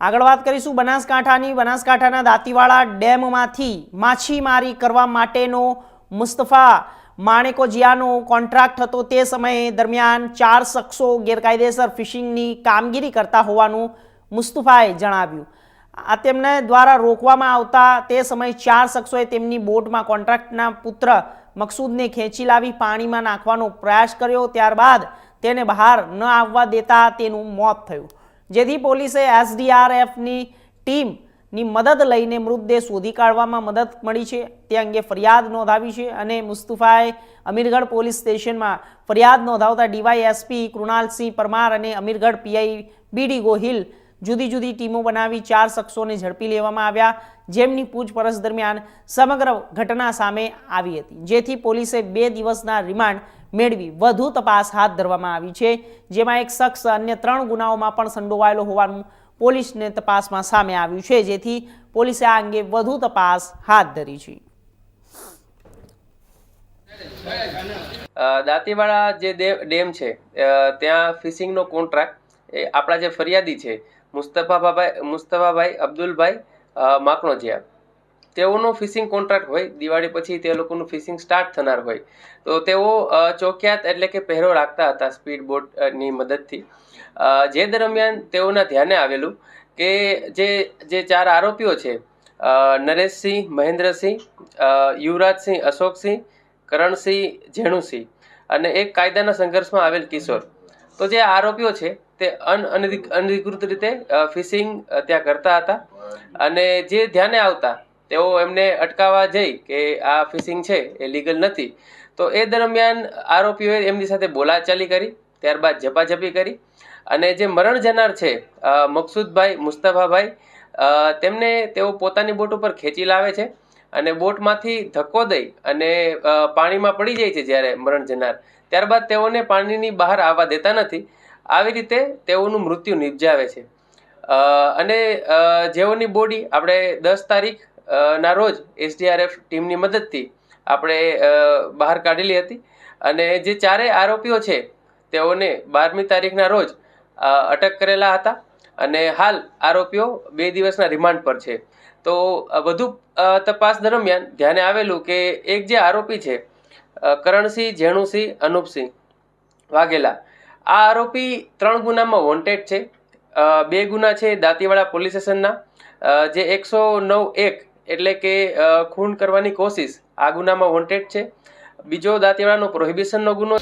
આગળ વાત કરીશું બનાસકાંઠાની. બનાસકાંઠાના દાંતીવાડા ડેમમાંથી માછીમારી કરવા માટેનો મુસ્તફા. માણેકોજિયાનો કોન્ટ્રાક્ટ હતો તે સમયે દરમિયાન ચાર શખ્સો ગેરકાયદેસર ફિશિંગની કામગીરી કરતા હોવાનું મુસ્તફાએ જણાવ્યું. આ તેમને દ્વારા રોકવામાં આવતા તે સમયે ચાર શખ્સોએ તેમની બોટમાં કોન્ટ્રાક્ટના પુત્ર મકસૂદને ખેંચી લાવી પાણીમાં નાખવાનો પ્રયાસ કર્યો. ત્યારબાદ તેને બહાર ન આવવા દેતા તેનું મોત થયું. જેથી પોલીસે એસડીઆરએફની ટીમની મદદ લઈને મૃતદેહ શોધી કાઢવામાં મદદ મળી છે. તે અંગે ફરિયાદ નોંધાવી છે અને મુસ્તુફાએ અમીરગઢ પોલીસ સ્ટેશનમાં ફરિયાદ નોંધાવતા ડીવાયએસપી કૃણાલસિંહ પરમાર અને અમીરગઢ પીઆઈ બીડી ગોહિલ જુદી જુદી ટીમો બનાવી ચાર શખ્સોને ઝડપી લેવામાં આવ્યા. જેમની પૂછપરછ દરમિયાન સમગ્ર ઘટના સામે આવી હતી. જેથી પોલીસે બે દિવસના રિમાન્ડ મેળવી વધુ તપાસ હાથ ધરવામાં આવી છે. જેમાં એક શખ્સ અન્ય ત્રણ ગુનાઓમાં પણ સંડોવાયેલો હોવાનું પોલીસને તપાસમાં સામે આવ્યું છે. જેથી પોલીસે આ અંગે વધુ તપાસ હાથ ધરી છે. દાંતીવાડા જે ડેમ છે ત્યાં ફિશિંગનો કોન્ટ્રાક્ટ, એ આપણા જે ફરિયાદી છે, મુસ્તફાભાઈ મુસ્તફાભાઈ અબ્દુલભાઈ માકણોજીયા. તેઓનો ફિશિંગ કોન્ટ્રાક્ટ હોય, દિવાળી પછી તે લોકોનું ફિશિંગ સ્ટાર્ટ થનાર હોય, તો તેઓ ચોક્યાત એટલે કે પહેરો રાખતા હતા સ્પીડ બોટની મદદથી. જે દરમિયાન તેઓના ધ્યાને આવેલું કે જે જે ચાર આરોપીઓ છે નરેશસિંહ, મહેન્દ્રસિંહ યુવરાજસિંહ, અશોકસિંહ, કરણસિંહ, જેણુસિંહ અને એક કાયદાના સંઘર્ષમાં આવેલ કિશોર. તો જે આરોપીઓ છે, તે અન અનધિકૃત રીતે ફિશિંગ ત્યાં કરતા હતા અને જે ધ્યાને આવતા તેઓ એમને અટકાવવા જઈ કે આ ફિશિંગ છે, એ લીગલ નથી. તો એ દરમિયાન આરોપીઓએ એમની સાથે બોલાચાલી કરી, ત્યારબાદ ઝપાઝપી કરી અને જે મરણ જનાર છે મકસુદભાઈ મુસ્તફાભાઈ તેમને તેઓ પોતાની બોટ ઉપર ખેંચી લાવે છે અને બોટમાંથી ધક્કો દઈ અને પાણીમાં પડી જાય છે જ્યારે મરણ જનાર. ત્યારબાદ તેઓને પાણીની બહાર આવવા દેતા નથી. આવી રીતે તેઓનું મૃત્યુ નિપજાવે છે. અને જેઓની બોડી આપણે દસ તારીખ ના, રોજ એસડીઆરએફ ટીમની મદદથી આપણે બહાર કાઢેલી હતી. અને જે ચારેય આરોપીઓ છે, તેઓને બારમી તારીખના રોજ અટક કરેલા હતા. અને હાલ આરોપીઓ બે દિવસના રિમાન્ડ પર છે. તો વધુ તપાસ દરમિયાન ધ્યાને આવેલું કે એક જે આરોપી છે કરણસિંહ ઝેણુસિંહ અનુપસિંહ વાઘેલા, આ આરોપી ત્રણ ગુનામાં વોન્ટેડ છે. બે ગુના છે દાંતીવાડા પોલીસ સ્ટેશનના. જે એકસો નવ એક એટલે કે ખૂન કરવાની કોશિશ. આ ગુનામાં વોન્ટેડ છે. બીજો દાંતીવાડાનો પ્રોહિબિશનનો ગુનો